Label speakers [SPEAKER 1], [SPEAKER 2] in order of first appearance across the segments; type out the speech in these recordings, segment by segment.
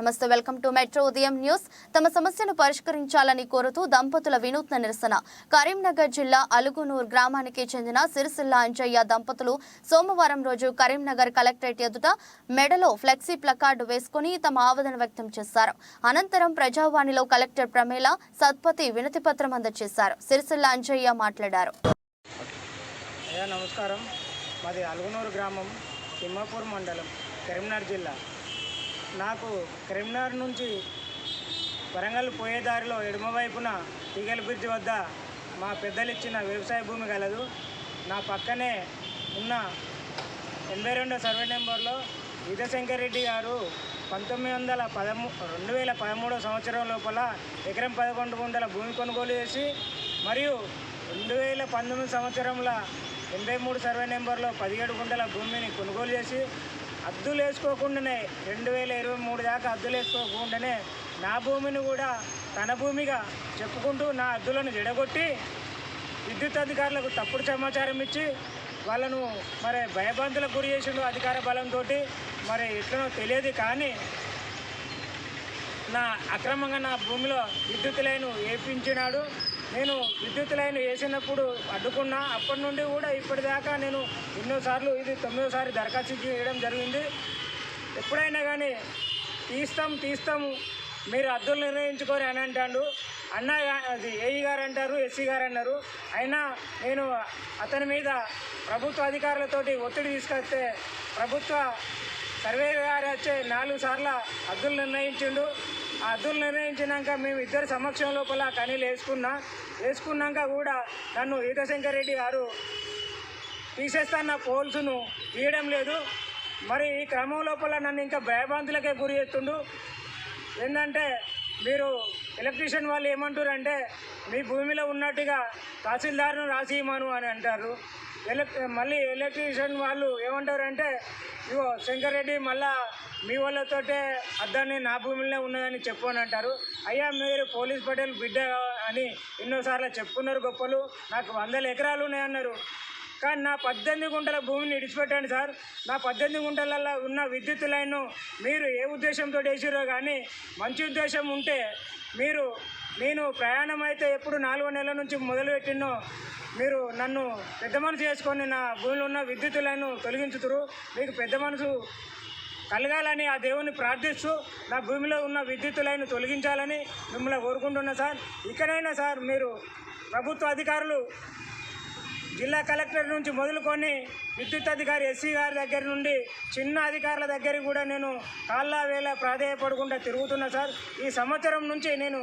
[SPEAKER 1] నమస్తే welcome to metro ఉదయం news. తమ సమస్యను పరిష్కరించాలని కోరుతూ దంపతుల వినూత్న నిరసన. కరీంనగర్ జిల్లా అలుగునూర్ గ్రామానికి చెందిన సిరిసిల్ల అంజయ్య దంపతులు సోమవారం రోజు కరీంనగర్ కలెక్టరేట్ ఎదుట మెడలో ఫ్లెక్సీ ప్లకార్డు వేసుకుని తమ ఆవేదన వ్యక్తం చేశారు. అనంతరం ప్రజావాణిలో కలెక్టర్ ప్రమేల సత్పతి వినతి పత్రం అందజేశారు. సిరిసిల్ల అంజయ్య మాట్లాడారు.
[SPEAKER 2] నమస్కారం. మాది అలుగునూరు గ్రామం తిమ్మాపూర్ మండలం కరీంనగర్ జిల్లా. నాకు కరీంనగర్ నుంచి వరంగల్ పోయే దారిలో ఎడమవైపున తీగల బ్రిడ్జ్ వద్ద మా పెద్దలు ఇచ్చిన వ్యవసాయ భూమి కలదు. నా పక్కనే ఉన్న ఎనభై రెండో సర్వే నెంబర్లో విజయశంకర్ రెడ్డి గారు పంతొమ్మిది వందల పదమూ రెండు వేల పదమూడో సంవత్సరం లోపల ఎకరం పదకొండు గుంటల భూమి కొనుగోలు చేసి మరియు రెండు వేల పంతొమ్మిది సంవత్సరంలో ఎనభై మూడు సర్వే నెంబర్లో పదిహేడు గుంటల భూమిని కొనుగోలు చేసి అద్దులు వేసుకోకుండానే రెండు వేల ఇరవై మూడు దాకా అద్దులు వేసుకోకుండానే నా భూమిని కూడా తన భూమిగా చెప్పుకుంటూ నా అద్దులను జడగొట్టి విద్యుత్ అధికారులకు తప్పుడు సమాచారం ఇచ్చి వాళ్ళను మరి భయభ్రాంతులకు గురి చేసిండు అధికార బలంతో మరి ఎట్లనో తెలియదు కానీ నా అక్రమంగా నా భూమిలో విద్యుత్ లైన్ వేపించినాడు. నేను విద్యుత్ లైన్ వేసినప్పుడు అడ్డుకున్నా అప్పటి నుండి కూడా ఇప్పటిదాకా నేను ఎన్నోసార్లు ఇది తొమ్మిదోసారి దరఖాస్తు చేయడం జరిగింది. ఎప్పుడైనా కానీ తీస్తాం తీస్తాము మీరు అద్దులు నిర్ణయించుకోరు అని అంటాడు. అన్న అది ఏఈ గారు అంటారు ఎస్సీ గారు అన్నారు. అయినా నేను అతని మీద ప్రభుత్వ అధికారులతోటి ఒత్తిడి తీసుకొస్తే ప్రభుత్వ సర్వే గారు వచ్చే నాలుగు సార్లు అద్దులు నిర్ణయించిండు. అద్దులు నిర్ణయించినాక మేము ఇద్దరు సమక్షం లోపల కనీలు వేసుకున్నా వేసుకున్నాక కూడా నన్ను ఈటశంకర్ రెడ్డి గారు తీసేస్తాన్న పోల్స్ను తీయడం లేదు. మరి ఈ క్రమం లోపల నన్ను ఇంకా భయభ్రాంతులకే గురి చేస్తుండు. ఏంటంటే మీరు ఎలక్ట్రీషియన్ వాళ్ళు ఏమంటారు అంటే మీ భూమిలో ఉన్నట్టుగా తహసీల్దార్ను రాసియమను అని అంటారు. ఎలక్ మళ్ళీ ఎలక్ట్రీషియన్ వాళ్ళు ఏమంటారు అంటే ఇగో శంకర్రెడ్డి మళ్ళా మీ వాళ్ళతోటే అద్దాన్ని నా భూమిలో ఉన్నదని చెప్పు అని అంటారు. అయ్యా మీరు పోలీస్ పటేల్ బిడ్డ అని ఎన్నోసార్లు చెప్పుకున్నారు గొప్పలు. నాకు వందల ఎకరాలు ఉన్నాయన్నారు. కానీ నా పద్దెనిమిది గుంటల భూమిని ఇడిచిపెట్టండి సార్. నా పద్దెనిమిది గుంటలలో ఉన్న విద్యుత్ లైన్ను మీరు ఏ ఉద్దేశంతో వేసిరో కానీ మంచి ఉద్దేశం ఉంటే మీరు నేను ప్రయాణం అయితే ఎప్పుడు నాలుగో నెలల నుంచి మొదలుపెట్టినో మీరు నన్ను పెద్ద మనసు చేసుకొని నా భూమిలో ఉన్న విద్యుత్ లైన్ తొలగించుతురు. మీకు పెద్ద మనసు కలగాలని ఆ దేవుని ప్రార్థిస్తూ నా భూమిలో ఉన్న విద్యుత్ లైన్ తొలగించాలని మిమ్మల్ని కోరుకుంటున్నా సార్. ఇక్కడైనా సార్ మీరు ప్రభుత్వ అధికారులు జిల్లా కలెక్టర్ నుంచి మొదలుకొని విద్యుత్ అధికారి ఎస్సీ గారి దగ్గర నుండి చిన్న అధికారుల దగ్గరికి కూడా నేను కాళ్ళ వేళ ప్రాధేయపడకుండా తిరుగుతున్నా సార్. ఈ సంవత్సరం నుంచి నేను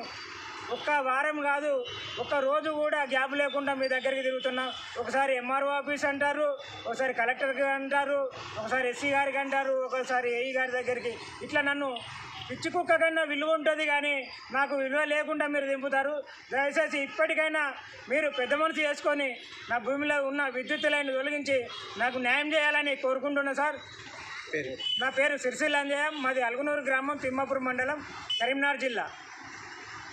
[SPEAKER 2] ఒక్క వారం కాదు ఒక్క రోజు కూడా గ్యాప్ లేకుండా మీ దగ్గరికి తిరుగుతున్నా. ఒకసారి ఎంఆర్ఓ ఆఫీస్ అంటారు ఒకసారి కలెక్టర్కి అంటారు ఒకసారి ఎస్సీ గారికి అంటారు ఒకసారి ఏఈ గారి దగ్గరికి. ఇట్లా నన్ను పిచ్చి కుక్క కన్నా విలువ ఉంటుంది కానీ నాకు విలువ లేకుండా మీరు దింపుతారు. దయచేసి ఇప్పటికైనా మీరు పెద్ద మనసు చేసుకొని నా భూమిలో ఉన్న విద్యుత్ లైన్ తొలగించి నాకు న్యాయం చేయాలని కోరుకుంటున్నా సార్. నా పేరు సిరిసిల్ల అంజయ్య మాది అలుగునూరు గ్రామం తిమ్మాపూర్ మండలం కరీంనగర్ జిల్లా.